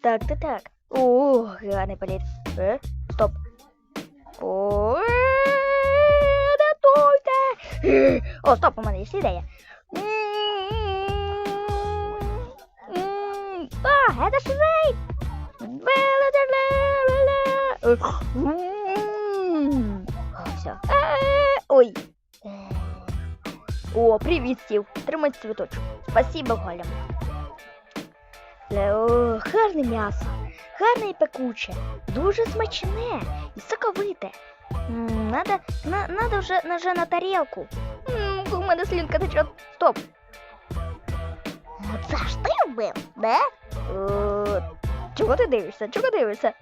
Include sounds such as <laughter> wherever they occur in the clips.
Так, так, так. О, гарний політ. Е, стоп. О, е, рятуйте! Е, О, стоп, у мене є ідея. А, это ж Рей! Все. Ой. О, привіт, Стів. Тримай цвіточок. Спасибо, Галя. Е, О, гарне м'ясо. Гарне і пекуче. Дуже смачне і соковите. М, Надо, на, надо вже, на- вже на тарілку. М, У мене слінка тече. Стоп. Це ж ти вбив, да? Е, Чого ти дивишся? Чого дивишся?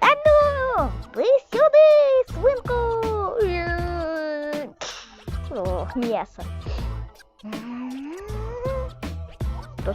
А ну, ви сюди, свинку! Е, Ох, м'ясо. М, Хто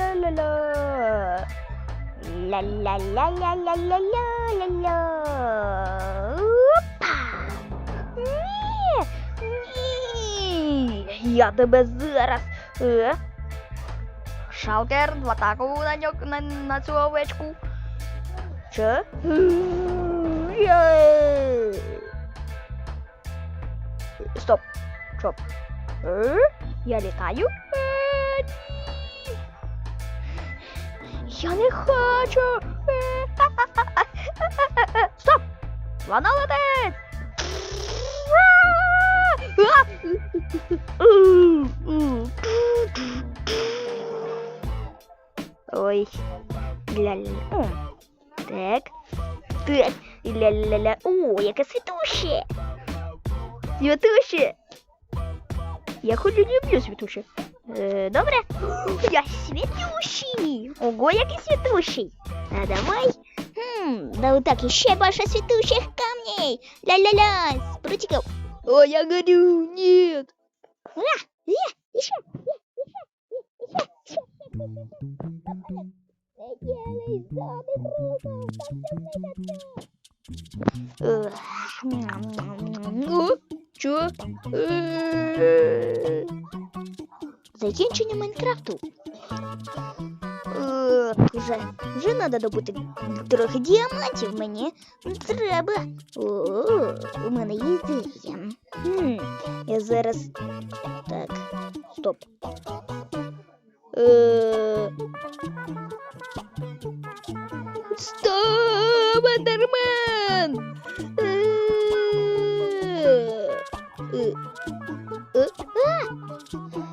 Ла-ла-ла-ла-ла. Ла-ла-ла-ла-ла-ла-ла-ла. Опа! Ні! Ні! Я тебе зараз. Э, е? Шалкер в атаку на, ньок, на, на цю овечку. Че? Э, стоп. Стоп. Э? Я літаю? Ні. Я не хочу. <laughs> Е, ха-ха-ха. Стоп! Вона летить! А! У, у. Ой. Ля-ля-ля. О, Так. Так. Ля-ля-ля. О, яке світуще. Світуще. Я хоч і люблю світуще. Е, добре? <laughs> Я світущий. Ого, який світущий. А давай. Хм, да вот так еще больше світущих камней. Ля-ля-ля, с прутиков. О, я горю, нет. А, е, еще, е, еще, еще, еще. Делай зады круто. Чо? Е. Закінчення Майнкрафту. Е, Вже, вже треба добути трохи діамантів мені. Треба. О, у мене є ідея. Хм, я зараз. Так, стоп. Е... Стоп, Ендермен! Е, е, е, а!